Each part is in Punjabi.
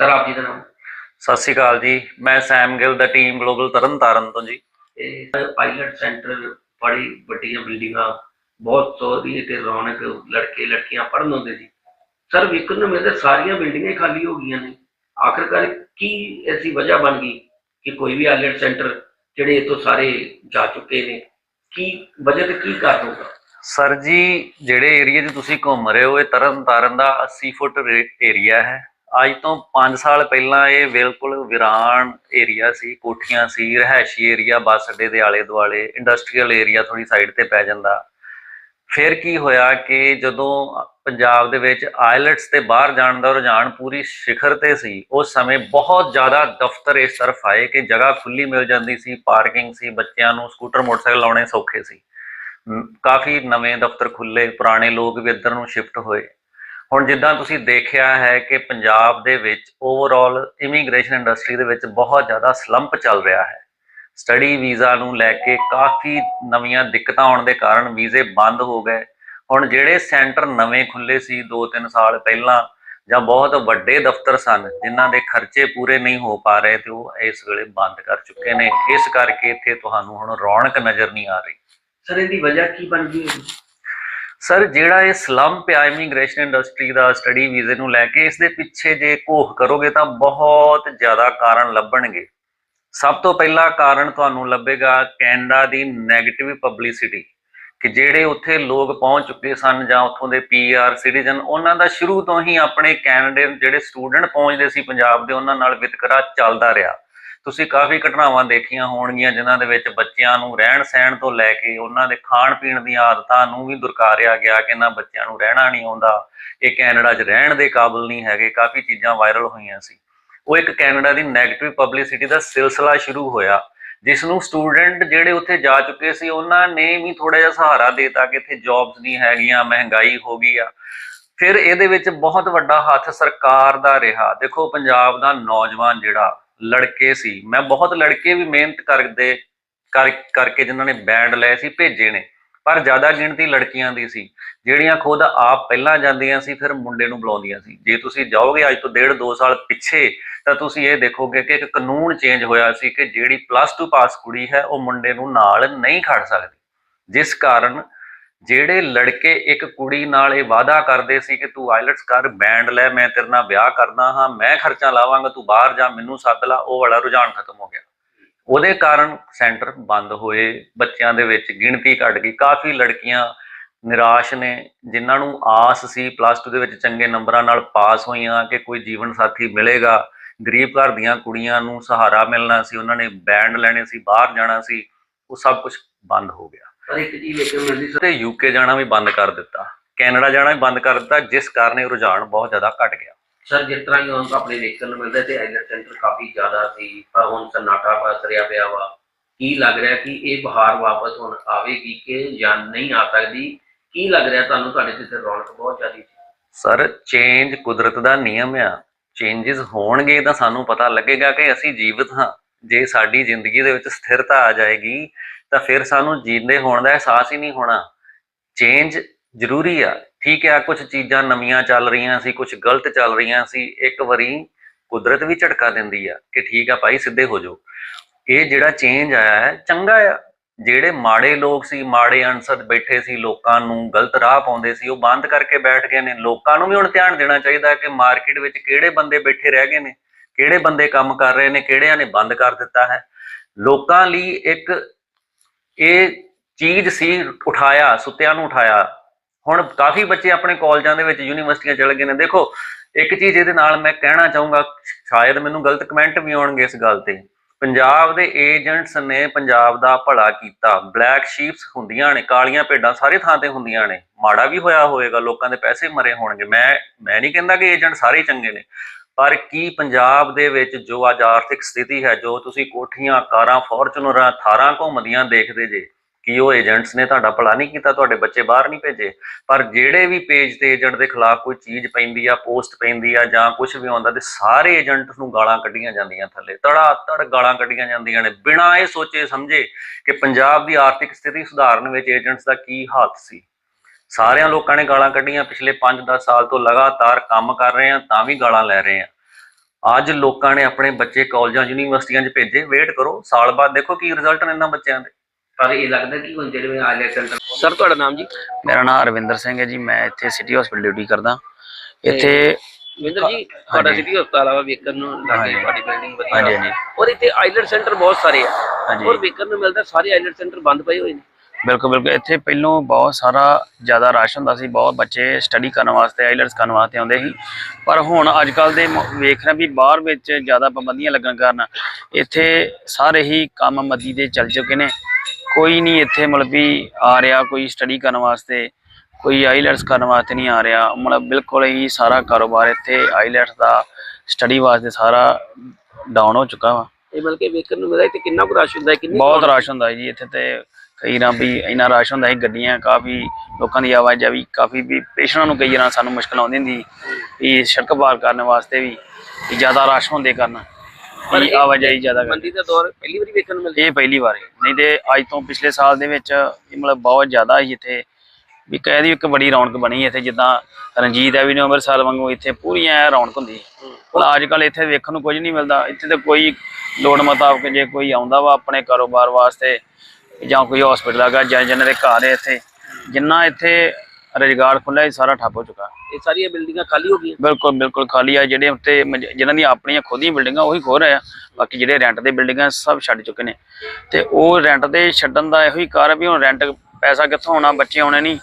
ਸਰ ਆਪ ਜੀ ਦਾ ਨਾਮ? ਸਤਿ ਸ਼੍ਰੀ ਅਕਾਲ ਜੀ। ਮੈਂ ਸੈਮ ਗਿੱਲ ਦਾ ਟੀਮ ਗਲੋਬਲ ਤਰਨਤਾਰਨ ਤੋਂ ਜੀ। ਇਹ ਪਾਇਲਟ ਸੈਂਟਰ ਬੜੀ ਵੱਡੀਆਂ ਬਿਲਡਿੰਗਾਂ ਬਹੁਤ ਸੋਹਣੀ ਤੇ ਰੌਣਕ ਲੜਕੇ ਲੜਕੀਆਂ ਪੜ੍ਹਨ ਹੁੰਦੇ ਸੀ ਸਰ ਵਿਕਰ ਨੂੰ ਮਿਲਦੇ ਸਾਰੀਆਂ ਬਿਲਡਿੰਗਾਂ ਖਾਲੀ ਹੋ ਗਈਆਂ ਨੇ। ਆਖਰਕਾਰ ਕੀ ਐਸੀ ਵਜ੍ਹਾ ਬਣ ਗਈ ਕਿ ਕੋਈ ਵੀ ਪਾਇਲਟ ਸੈਂਟਰ ਜਿਹੜੇ ਇਤੋਂ ਸਾਰੇ ਜਾ ਚੁੱਕੇ ਨੇ? ਕੀ ਵਜ੍ਹਾ ਤੇ ਕੀ ਕਾਰਨ ਹੋਗਾ ਸਰ ਜੀ ਜਿਹੜੇ ਏਰੀਆ 'ਚ ਤੁਸੀਂ ਘੁੰਮ ਰਹੇ ਹੋ ਇਹ ਤਰਨਤਾਰਨ ਦਾ 80 ਫੁੱਟ ਏਰੀਆ ਹੈ। ਅੱਜ ਤੋਂ 5 ਸਾਲ ਪਹਿਲਾਂ ਇਹ ਬਿਲਕੁਲ ਵਿਰਾਨ ਏਰੀਆ ਸੀ, ਕੋਠੀਆਂ ਸੀ ਰਹਿائشੀ ਏਰੀਆ ਬੱਸ ਅੱਡੇ ਦੇ ਆਲੇ ਦੁਆਲੇ ਇੰਡਸਟਰੀਅਲ ਏਰੀਆ ਥੋੜੀ ਸਾਈਡ ਤੇ ਪੈ ਜਾਂਦਾ। ਫਿਰ ਕੀ ਹੋਇਆ ਕਿ ਜਦੋਂ ਪੰਜਾਬ ਦੇ ਵਿੱਚ ਆਇਲਟਸ ਤੇ ਬਾਹਰ ਜਾਣ ਦਾ ਰੁਝਾਨ ਪੂਰੀ ਸਿਖਰ ਤੇ ਸੀ, ਉਸ ਸਮੇਂ ਬਹੁਤ ਜ਼ਿਆਦਾ ਦਫ਼ਤਰ ਇਸ ਤਰਫ ਆਏ ਕਿ ਜਗ੍ਹਾ ਖੁੱਲੀ ਮਿਲ ਜਾਂਦੀ ਸੀ, ਪਾਰਕਿੰਗ ਸੀ, ਬੱਚਿਆਂ ਨੂੰ ਸਕੂਟਰ, ਮੋਟਰਸਾਈਕਲ ਲਾਉਣੇ ਸੌਖੇ ਸੀ। ਕਾਫੀ ਨਵੇਂ ਦਫ਼ਤਰ ਖੁੱਲੇ ਪੁਰਾਣੇ ਲੋਕ ਵੀ ਇੱਧਰ ਨੂੰ ਸ਼ਿਫਟ ਹੋਏ। ਹੁਣ ਜਿੱਦਾਂ ਤੁਸੀਂ ਦੇਖਿਆ ਹੈ ਕਿ ਪੰਜਾਬ ਦੇ ਵਿੱਚ ਓਵਰਆਲ ਇਮੀਗ੍ਰੇਸ਼ਨ ਇੰਡਸਟਰੀ ਦੇ ਵਿੱਚ ਬਹੁਤ ਜ਼ਿਆਦਾ ਸਲੰਪ ਚੱਲ ਰਿਹਾ ਹੈ। ਸਟੱਡੀ ਵੀਜ਼ਾ ਨੂੰ ਲੈ ਕੇ ਕਾਫੀ ਨਵੀਆਂ ਦਿੱਕਤਾਂ ਆਉਣ ਦੇ ਕਾਰਨ ਵੀਜ਼ੇ ਬੰਦ ਹੋ ਗਏ। ਹੁਣ ਜਿਹੜੇ ਸੈਂਟਰ ਨਵੇਂ ਖੁੱਲੇ ਸੀ 2-3 ਸਾਲ ਪਹਿਲਾਂ ਜਾਂ ਬਹੁਤ ਵੱਡੇ ਦਫ਼ਤਰ ਸਨ, ਜਿਨ੍ਹਾਂ ਦੇ ਖਰਚੇ ਪੂਰੇ ਨਹੀਂ ਹੋ ਪਾ ਰਹੇ ਤੇ ਉਹ ਇਸ ਵੇਲੇ ਬੰਦ ਕਰ ਚੁੱਕੇ ਨੇ। ਇਸ ਕਰਕੇ ਇੱਥੇ ਤੁਹਾਨੂੰ ਹੁਣ ਰੌਣਕ ਨਜ਼ਰ ਨਹੀਂ ਆ ਰਹੀ। ਸਰ, ਇਹਦੀ ਵਜ੍ਹਾ ਕੀ ਬਣ ਗਈ? ਸਰ, ਜਿਹੜਾ ਇਹ ਸਲਮ ਪਿਆ ਇਮੀਗ੍ਰੇਸ਼ਨ ਇੰਡਸਟਰੀ ਦਾ ਸਟੱਡੀ ਵੀਜ਼ੇ ਨੂੰ ਲੈ ਕੇ, ਇਸ ਦੇ ਪਿੱਛੇ ਜੇ ਘੋਖ ਕਰੋਗੇ ਤਾਂ ਬਹੁਤ ਜ਼ਿਆਦਾ ਕਾਰਨ ਲੱਭਣਗੇ। ਸਭ ਤੋਂ ਪਹਿਲਾ ਕਾਰਨ ਤੁਹਾਨੂੰ ਲੱਭੇਗਾ ਕੈਨੇਡਾ ਦੀ 네ਗੇਟਿਵ ਪਬਲਿਸਿਟੀ ਕਿ ਜਿਹੜੇ ਉੱਥੇ ਲੋਕ ਪਹੁੰਚ ਚੁੱਕੇ ਸਨ ਜਾਂ ਉੱਥੋਂ ਦੇ ਪੀਆਰ ਸਿਟੀਜ਼ਨ ਉਹਨਾਂ ਦਾ ਸ਼ੁਰੂ ਤੋਂ ਹੀ ਆਪਣੇ ਕੈਨੇਡੇ ਜਿਹੜੇ ਸਟੂਡੈਂਟ ਪਹੁੰਚਦੇ ਸੀ ਪੰਜਾਬ ਦੇ, ਉਹਨਾਂ ਨਾਲ ਵਿਤਕਰਾ ਚੱਲਦਾ ਰਿਹਾ। ਤੁਸੀਂ ਕਾਫੀ ਘਟਨਾਵਾਂ ਦੇਖੀਆਂ ਹੋਣਗੀਆਂ ਜਿਨ੍ਹਾਂ ਦੇ ਵਿੱਚ ਬੱਚਿਆਂ ਨੂੰ ਰਹਿਣ ਸਹਿਣ ਤੋਂ ਲੈ ਕੇ ਉਹਨਾਂ ਦੇ ਖਾਣ ਪੀਣ ਦੀਆਂ ਆਦਤਾਂ ਨੂੰ ਵੀ ਦੁਰਕਾਰਿਆ ਗਿਆ ਕਿ ਇਹਨਾਂ ਬੱਚਿਆਂ ਨੂੰ ਰਹਿਣਾ ਨਹੀਂ ਆਉਂਦਾ। ਇਹ ਕੈਨੇਡਾ 'ਚ ਰਹਿਣ ਦੇ ਕਾਬਿਲ ਨਹੀਂ ਹੈਗੇ, ਕਾਫੀ ਚੀਜ਼ਾਂ ਵਾਇਰਲ ਹੋਈਆਂ ਸੀ। ਉਹ ਇੱਕ ਕੈਨੇਡਾ ਦੀ 네ਗੇਟਿਵ ਪਬਲਿਸਿਟੀ ਦਾ ਸਿਲਸਿਲਾ ਸ਼ੁਰੂ ਹੋਇਆ, ਜਿਸ ਨੂੰ ਸਟੂਡੈਂਟ ਜਿਹੜੇ ਉੱਥੇ ਜਾ ਚੁੱਕੇ ਸੀ, ਉਹਨਾਂ ਨੇ ਵੀ ਥੋੜਾ ਜਿਹਾ ਸਹਾਰਾ ਦੇਤਾ ਕਿ ਇੱਥੇ ਜੌਬਸ ਨਹੀਂ ਹੈਗੀਆਂ, ਮਹਿੰਗਾਈ ਹੋ ਗਈ ਆ। ਫਿਰ ਇਹਦੇ ਵਿੱਚ ਬਹੁਤ ਵੱਡਾ ਹੱਥ ਸਰਕਾਰ ਦਾ ਰਿਹਾ। ਦੇਖੋ ਪੰਜਾਬ ਦਾ ਨੌਜਵਾਨ ਜਿਹੜਾ ਲੜਕੇ ਸੀ। ਮੈਂ ਬਹੁਤ ਲੜਕੇ ਵੀ ਮਿਹਨਤ ਕਰਦੇ, ਕਰ, ਕਰਕੇ ਜਿਨ੍ਹਾਂ ਨੇ ਬੈਂਡ ਲਏ ਸੀ, ਭੇਜੇ ਨੇ। ਪਰ ਜ਼ਿਆਦਾ ਗਿਣਤੀ ਲੜਕੀਆਂ ਦੀ ਸੀ। ਜਿਹੜੀਆਂ ਖੁਦ ਆਪ ਪਹਿਲਾਂ ਜਾਂਦੀਆਂ ਸੀ, ਫਿਰ ਮੁੰਡੇ ਨੂੰ ਬੁਲਾਉਂਦੀਆਂ ਸੀ। ਜੇ ਤੁਸੀਂ ਜਾਓਗੇ ਅੱਜ ਤੋਂ ਡੇਢ 2 ਸਾਲ ਪਿੱਛੇ, ਤਾਂ ਤੁਸੀਂ ਇਹ ਦੇਖੋਗੇ ਕਿ ਇੱਕ ਕਾਨੂੰਨ ਚੇਂਜ ਹੋਇਆ ਸੀ ਕਿ ਜਿਹੜੀ ਪਲੱਸ 2 ਪਾਸ ਕੁੜੀ ਹੈ, ਉਹ ਮੁੰਡੇ ਨੂੰ ਨਾਲ ਨਹੀਂ ਖੜ ਸਕਦੀ। ਜਿਸ ਕਾਰਨ ਜਿਹੜੇ ਲੜਕੇ ਇੱਕ ਕੁੜੀ ਨਾਲ ਇਹ ਵਾਅਦਾ ਕਰਦੇ ਸੀ ਕਿ ਤੂੰ ਆਇਲਟਸ ਕਰ ਬੈਂਡ ਲੈ, ਮੈਂ ਤੇਰੇ ਨਾਲ ਵਿਆਹ ਕਰਦਾ ਹਾਂ, ਮੈਂ ਖਰਚਾ ਲਾਵਾਂਗਾ, ਤੂੰ ਬਾਹਰ ਜਾ, ਮੈਨੂੰ ਸੱਦ ਲਾ, ਉਹ ਵਾਲਾ ਰੁਝਾਨ ਖਤਮ ਹੋ ਗਿਆ। ਉਹਦੇ ਕਾਰਨ ਸੈਂਟਰ ਬੰਦ ਹੋਏ, ਬੱਚਿਆਂ ਦੇ ਵਿੱਚ ਗਿਣਤੀ ਘਟ ਗਈ, ਕਾਫੀ ਲੜਕੀਆਂ ਨਿਰਾਸ਼ ਨੇ, ਜਿਨ੍ਹਾਂ ਨੂੰ ਆਸ ਸੀ ਪਲੱਸ 2 ਦੇ ਵਿੱਚ ਚੰਗੇ ਨੰਬਰਾਂ ਨਾਲ ਪਾਸ ਹੋਈਆਂ, ਕਿ ਕੋਈ ਜੀਵਨ ਸਾਥੀ ਮਿਲੇਗਾ। ਗਰੀਬ ਘਰ ਦੀਆਂ ਕੁੜੀਆਂ ਨੂੰ ਸਹਾਰਾ ਮਿਲਣਾ ਸੀ, ਉਹਨਾਂ ਨੇ ਬੈਂਡ ਲੈਣੇ ਸੀ, ਬਾਹਰ ਜਾਣਾ ਸੀ, ਉਹ ਸਭ ਕੁਝ ਬੰਦ ਹੋ ਗਿਆ। ਪਰ ਇੱਕ ਚੀਜ਼ ਵੇਖਣ ਨੂੰ ਮਿਲਦੀ ਤੇ ਯੂਕੇ ਜਾਣਾ ਵੀ ਬੰਦ ਕਰ ਦਿੱਤਾ। ਕੈਨੇਡਾ ਜਾਣਾ ਵੀ ਬੰਦ ਕਰ ਦਿੱਤਾ ਜਿਸ ਕਾਰਨ ਇਹ ਰੁਝਾਨ ਬਹੁਤ ਜ਼ਿਆਦਾ ਘਟ ਗਿਆ। ਸਰ ਜਿਸ ਤਰ੍ਹਾਂ ਕਿ ਹੁਣ ਆਪਣੇ ਵੇਖਣ ਨੂੰ ਮਿਲਦਾ ਤੇ ਆਈਲੈਟ ਸੈਂਟਰ ਕਾਫੀ ਜ਼ਿਆਦਾ ਸੀ ਪਰ ਹੁਣ ਸਨਾਟਾ ਪਸਰਿਆ ਪਿਆ ਵਾ। ਕੀ ਲੱਗ ਰਿਹਾ ਕਿ ਇਹ ਬਹਾਰ ਵਾਪਸ ਹੁਣ ਆਵੇਗੀ ਕਿ ਜਾਂ ਨਹੀਂ ਆ ਸਕਦੀ? ਕੀ ਲੱਗ ਰਿਹਾ ਤੁਹਾਨੂੰ? ਤੁਹਾਡੇ ਜਿੱਥੇ ਰੌਣਕ ਬਹੁਤ ਜ਼ਿਆਦੀ ਸੀ। ਸਰ ਚੇਂਜ ਕੁਦਰਤ ਦਾ ਨਿਯਮ ਆ। ਚੇਂजेस ਹੋਣਗੇ ਤਾਂ ਸਾਨੂੰ ਪਤਾ ਲੱਗੇਗਾ ਕਿ ਅਸੀਂ ਜੀਵਤ ਹਾਂ। ਜੇ ਸਾਡੀ ਜ਼ਿੰਦਗੀ ਦੇ ਵਿੱਚ ਸਥਿਰਤਾ ਆ ਜਾਏਗੀ ਤਾਂ ਫਿਰ ਸਾਨੂੰ ਜੀਂਦੇ ਹੋਣ ਦਾ ਅਹਿਸਾਸ ਹੀ ਨਹੀਂ ਹੋਣਾ। ਚੇਂਜ ਜ਼ਰੂਰੀ ਆ। ਠੀਕ ਆ ਕੁਝ ਚੀਜ਼ਾਂ ਨਵੀਆਂ ਚੱਲ ਰਹੀਆਂ ਸੀ ਕੁਝ ਗਲਤ ਚੱਲ ਰਹੀਆਂ ਸੀ, ਇੱਕ ਵਾਰੀ ਕੁਦਰਤ ਵੀ ਝਟਕਾ ਦਿੰਦੀ ਆ ਕਿ ਠੀਕ ਆ ਭਾਈ, ਸਿੱਧੇ ਹੋ ਜਾਓ। ਇਹ ਜਿਹੜਾ ਚੇਂਜ ਆਇਆ ਹੈ, ਚੰਗਾ ਆ। ਜਿਹੜੇ ਮਾੜੇ ਲੋਕ ਸੀ, ਮਾੜੇ ਅਨਸਰ ਬੈਠੇ ਸੀ, ਲੋਕਾਂ ਨੂੰ ਗਲਤ ਰਾਹ ਪਾਉਂਦੇ ਸੀ, ਉਹ ਬੰਦ ਕਰਕੇ ਬੈਠ ਗਏ ਨੇ। ਲੋਕਾਂ ਨੂੰ ਵੀ ਹੁਣ ਧਿਆਨ ਦੇਣਾ ਚਾਹੀਦਾ ਕਿ ਮਾਰਕੀਟ ਵਿੱਚ ਕਿਹੜੇ ਬੰਦੇ ਬੈਠੇ ਰਹਿ ਗਏ ਨੇ, ਕਿਹੜੇ ਬੰਦੇ ਕੰਮ ਕਰ ਰਹੇ ਨੇ, ਕਿਹੜਿਆਂ ਨੇ ਬੰਦ ਕਰ ਦਿੱਤਾ ਹੈ। ਲੋਕਾਂ ਲਈ ਇੱਕ ਇਹ ਚੀਜ਼ ਸੀ ਉਠਾਇਆ, ਸੁੱਤਿਆਂ ਨੂੰ ਉਠਾਇਆ। ਹੁਣ ਕਾਫੀ ਬੱਚੇ ਆਪਣੇ ਕਾਲਜਾਂ ਦੇ ਵਿੱਚ ਯੂਨੀਵਰਸਿਟੀਆਂ ਚਲੇ ਗਏ ਨੇ। ਦੇਖੋ, ਇੱਕ ਚੀਜ਼ ਇਹਦੇ ਨਾਲ ਮੈਂ ਕਹਿਣਾ ਚਾਹੂੰਗਾ, ਸ਼ਾਇਦ ਮੈਨੂੰ ਗਲਤ ਕਮੈਂਟ ਵੀ ਆਉਣਗੇ ਇਸ ਗੱਲ ਤੇ। ਪੰਜਾਬ ਦੇ ਏਜੰਟਸ ਨੇ ਪੰਜਾਬ ਦਾ ਭਲਾ ਕੀਤਾ। ਬਲੈਕ ਸ਼ੀਪਸ ਹੁੰਦੀਆਂ ਨੇ, ਕਾਲੀਆਂ ਭੇਡਾਂ ਸਾਰੇ ਥਾਂ ਤੇ ਹੁੰਦੀਆਂ ਨੇ। ਮਾੜਾ ਵੀ ਹੋਇਆ ਹੋਵੇਗਾ, ਲੋਕਾਂ ਦੇ ਪੈਸੇ ਮਰੇ ਹੋਣਗੇ। ਮੈਂ ਮੈਂ ਨਹੀਂ ਕਹਿੰਦਾ ਕਿ ਏਜੰਟ ਸਾਰੇ ਚੰਗੇ ਨੇ। ਪਰ ਕੀ ਪੰਜਾਬ ਦੇ ਵਿੱਚ ਜੋ ਅੱਜ ਆਰਥਿਕ ਸਥਿਤੀ ਹੈ, ਜੋ ਤੁਸੀਂ ਕੋਠੀਆਂ, ਕਾਰਾਂ, ਫੋਰਚੂਨਰਾਂ, ਥਾਰਾਂ ਘੁੰਮਦੀਆਂ ਦੇਖਦੇ ਜੇ, ਕਿ ਉਹ ਏਜੰਟਸ ਨੇ ਤੁਹਾਡਾ ਭਲਾ ਨਹੀਂ ਕੀਤਾ, ਤੁਹਾਡੇ ਬੱਚੇ ਬਾਹਰ ਨਹੀਂ ਭੇਜੇ? ਪਰ ਜਿਹੜੇ ਵੀ ਪੇਜ ਤੇ ਏਜੰਟ ਦੇ ਖਿਲਾਫ ਕੋਈ ਚੀਜ਼ ਪੈਂਦੀ ਆ, ਪੋਸਟ ਪੈਂਦੀ ਆ ਜਾਂ ਕੁਝ ਵੀ ਆਉਂਦਾ ਤੇ ਸਾਰੇ ਏਜੰਟਸ ਨੂੰ ਗਾਲਾਂ ਕੱਢੀਆਂ ਜਾਂਦੀਆਂ ਥੱਲੇ ਤੜਾ ਤੜ ਗਾਲਾਂ ਕੱਢੀਆਂ ਜਾਂਦੀਆਂ ਨੇ, ਬਿਨਾਂ ਇਹ ਸੋਚੇ ਸਮਝੇ ਕਿ ਪੰਜਾਬ ਦੀ ਆਰਥਿਕ ਸਥਿਤੀ ਸੁਧਾਰਨ ਵਿੱਚ ਏਜੰਟਸ ਦਾ ਕੀ ਹੱਥ ਸੀ? ਸਾਰਿਆਂ ਲੋਕਾਂ ਨੇ ਗਾਲਾਂ ਕੱਢੀਆਂ ਪਿਛਲੇ 5-10 ਸਾਲ ਤੋਂ ਲਗਾਤਾਰ ਕੰਮ ਕਰ ਰਹੇ ਆ ਤਾਂ ਵੀ ਗਾਲਾਂ ਲੈ ਰਹੇ ਆ ਅੱਜ ਲੋਕਾਂ ਨੇ ਆਪਣੇ ਬੱਚੇ ਕਾਲਜਾਂ ਯੂਨੀਵਰਸਿਟੀਆਂ 'ਚ ਭੇਜੇ ਵੇਟ ਕਰੋ ਸਾਲ ਬਾਅਦ ਦੇਖੋ ਕੀ ਰਿਜ਼ਲਟ ਨੇ ਇਹਨਾਂ ਬੱਚਿਆਂ ਦੇ। ਪਰ ਇਹ ਲੱਗਦਾ ਕਿ ਹੁਣ ਜਿਹੜੇ ਆਈਲੈਟ ਸੈਂਟਰ ਸਰ ਤੁਹਾਡਾ ਨਾਮ ਜੀ? ਮੇਰਾ ਨਾਮ ਅਰਵਿੰਦਰ ਸਿੰਘ ਹੈ ਜੀ ਮੈਂ ਇੱਥੇ ਸਿਟੀ ਹਸਪੀਟਲ ਡਿਊਟੀ ਕਰਦਾ। ਇੱਥੇ ਵਿੰਦਰ ਜੀ ਤੁਹਾਡਾ। ਸਿਟੀ ਹਸਪਤਾਲ ਆ ਵੇਖਣ ਨੂੰ ਲੱਗੇ। ਤੁਹਾਡੀ ਬਿਲਡਿੰਗ ਵਧੀਆ। ਹਾਂਜੀ ਹਾਂਜੀ। ਔਰ ਇੱਥੇ ਆਈਲੈਟ ਸੈਂਟਰ ਬਹੁਤ ਸਾਰੇ ਆ। ਹਾਂਜੀ। ਔਰ ਵੇਖਣ ਨੂੰ ਮਿਲਦਾ ਸਾਰੇ ਆਈਲੈਟ ਸੈਂਟਰ ਬੰਦ ਪਏ ਹੋਏ ਨੇ। ਬਿਲਕੁਲ ਬਿਲਕੁਲ। ਇੱਥੇ ਪਹਿਲੋਂ ਬਹੁਤ ਸਾਰਾ ਜ਼ਿਆਦਾ ਰਸ਼ ਹੁੰਦਾ ਸੀ ਬਹੁਤ ਬੱਚੇ ਸਟੱਡੀ ਕਰਨ ਵਾਸਤੇ ਆਈਲਟਸ ਕਰਨ ਵਾਸਤੇ ਆਉਂਦੇ ਸੀ। ਪਰ ਹੁਣ ਅੱਜ ਕੱਲ ਦੇ ਵੇਖ ਰਹੇ ਵੀ ਬਾਹਰ ਵਿੱਚ ਜ਼ਿਆਦਾ ਪਾਬੰਦੀਆਂ ਲੱਗਣ ਕਾਰਨ ਇੱਥੇ ਸਾਰੇ ਹੀ ਕੰਮ ਮੱਦੀ ਦੇ ਚੱਲ ਚੁੱਕੇ ਨੇ। ਕੋਈ ਨਹੀਂ ਇੱਥੇ ਮਤਲਬ ਵੀ ਆ ਰਿਹਾ ਕੋਈ ਸਟੱਡੀ ਕਰਨ ਵਾਸਤੇ ਕੋਈ ਆਈਲਟਸ ਕਰਨ ਵਾਸਤੇ ਨਹੀਂ ਆ ਰਿਹਾ। ਮਤਲਬ ਬਿਲਕੁਲ ਹੀ ਸਾਰਾ ਕਾਰੋਬਾਰ ਇੱਥੇ ਆਈਲਟਸ ਦਾ ਸਟੱਡੀ ਵਾਸਤੇ ਸਾਰਾ ਡਾਊਨ ਹੋ ਚੁੱਕਾ ਵਾ। ਇਹ ਮਤਲਬ ਕਿ ਵੇਖਣ ਨੂੰ ਮਿਲਦਾ ਇੱਥੇ ਕਿੰਨਾ ਕੁ ਰਸ਼ ਹੁੰਦਾ ਹੈ ਕਿੰਨੀ ਬਹੁਤ ਰਸ਼ ਹੁੰਦਾ ਜੀ ਇੱਥੇ ਤੇ ਕਈ ਰਾਂ ਵੀ ਇੰਨਾ ਰਸ਼ ਹੁੰਦਾ ਸੀ ਗੱਡੀਆਂ ਕਾਫੀ ਲੋਕਾਂ ਦੀ ਆਵਾਜਾਈ ਕਾਫੀ ਵੀ ਪੇਸ਼ੈਂਟਾਂ ਨੂੰ ਕਈ ਰਾਂ ਸਾਨੂੰ ਮੁਸ਼ਕਲ ਆਉਂਦੀ ਹੁੰਦੀ ਵੀ ਸੜਕ ਪਾਰ ਕਰਨ ਵਾਸਤੇ ਵੀ ਜ਼ਿਆਦਾ ਰਸ਼ ਹੁੰਦੇ ਕਾਰਨ ਪਰ ਆਵਾਜਾਈ ਜ਼ਿਆਦਾ ਮੰਦੀ ਦਾ ਦੌਰ ਪਹਿਲੀ ਵਾਰੀ ਵੇਖਣ ਨੂੰ ਮਿਲਦਾ ਇਹ ਪਹਿਲੀ ਵਾਰ ਨਹੀਂ ਤੇ ਅੱਜ ਤੋਂ ਪਿਛਲੇ ਸਾਲ ਦੇ ਵਿੱਚ ਇਹ ਮਤਲਬ ਬਹੁਤ ਜ਼ਿਆਦਾ ਹੀ ਇੱਥੇ। ਵੀ ਕਹਿ ਦੀ ਇੱਕ ਬੜੀ ਰੌਣਕ ਬਣੀ ਇੱਥੇ ਜਿੱਦਾਂ ਰਣਜੀਤ ਐਵੀਨਿਊ ਅੰਮ੍ਰਿਤਸਰ ਵਾਂਗੂ ਇੱਥੇ ਪੂਰੀ ਐ ਰੌਣਕ ਹੁੰਦੀ ਹੁਣ ਅੱਜ ਕੱਲ ਇੱਥੇ ਵੇਖਣ ਨੂੰ ਕੁਝ ਨਹੀਂ ਮਿਲਦਾ। ਇੱਥੇ ਤੇ ਕੋਈ ਲੋੜ ਮੁਤਾਬਕ ਜੇ ਕੋਈ ਆਉਂਦਾ ਵਾ ਆਪਣੇ ਕਾਰੋਬਾਰ ਵਾਸਤੇ ਜਾਂ ਕੋਈ ਹਸਪੀਟਲ ਹੈਗਾ ਜਾਂ ਜਿਹਨਾਂ ਦੇ ਘਰ ਹੈ ਇੱਥੇ ਜਿੰਨਾ ਇੱਥੇ ਰੁਜ਼ਗਾਰ ਖੁੱਲ੍ਹਾ ਇਹ ਸਾਰਾ ਠੱਪ ਹੋ ਚੁੱਕਾ। ਇਹ ਸਾਰੀਆਂ ਬਿਲਡਿੰਗਾਂ ਖਾਲੀ ਹੋ ਗਈਆਂ? ਬਿਲਕੁਲ ਬਿਲਕੁਲ ਖਾਲੀ ਆ ਜਿਹੜੇ ਉੱਤੇ ਜਿਨ੍ਹਾਂ ਦੀਆਂ ਆਪਣੀਆਂ ਖੁਦ ਦੀਆਂ ਬਿਲਡਿੰਗਾਂ ਉਹੀ ਖੋ ਰਹੇ ਆ। ਬਾਕੀ ਜਿਹੜੇ ਰੈਂਟ ਦੇ ਬਿਲਡਿੰਗਾਂ ਸਭ ਛੱਡ ਚੁੱਕੇ ਨੇ। ਤੇ ਉਹ ਰੈਂਟ ਤੇ ਛੱਡਣ ਦਾ ਇਹੋ ਹੀ ਕਾਰਨ ਆ ਵੀ ਹੁਣ ਰੈਂਟ ਪੈਸਾ ਕਿੱਥੋਂ ਆਉਣਾ ਬੱਚੇ ਆਉਣੇ ਨਹੀਂ।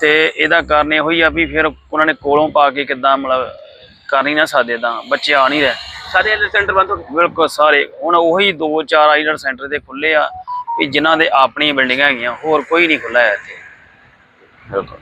ਤੇ ਇਹਦਾ ਕਾਰਨ ਇਹੋ ਹੀ ਆ ਵੀ ਫਿਰ ਉਹਨਾਂ ਨੇ ਕੋਲੋਂ ਪਾ ਕੇ ਕਿੱਦਾਂ ਮਤਲਬ ਕਰ ਨਹੀਂ ਨਾ ਸਕਦੇ ਤਾਂ ਬੱਚੇ ਆ ਨਹੀਂ ਰਹੇ। ਸਾਰੇ ਸੈਂਟਰ ਬੰਦ ਹੋ ਗਏ? ਬਿਲਕੁਲ ਸਾਰੇ ਹੁਣ ਉਹੀ ਦੋ ਚਾਰ ਆਈਲਟ ਸੈਂਟਰ ਦੇ ਖੁੱਲੇ ਆ। ਵੀ ਜਿਨ੍ਹਾਂ ਦੇ ਆਪਣੀਆਂ ਬਿਲਡਿੰਗਾਂ ਹੈਗੀਆਂ ਹੋਰ ਕੋਈ ਨਹੀਂ ਖੁੱਲਾ ਹੈ ਇੱਥੇ। ਬਿਲਕੁਲ।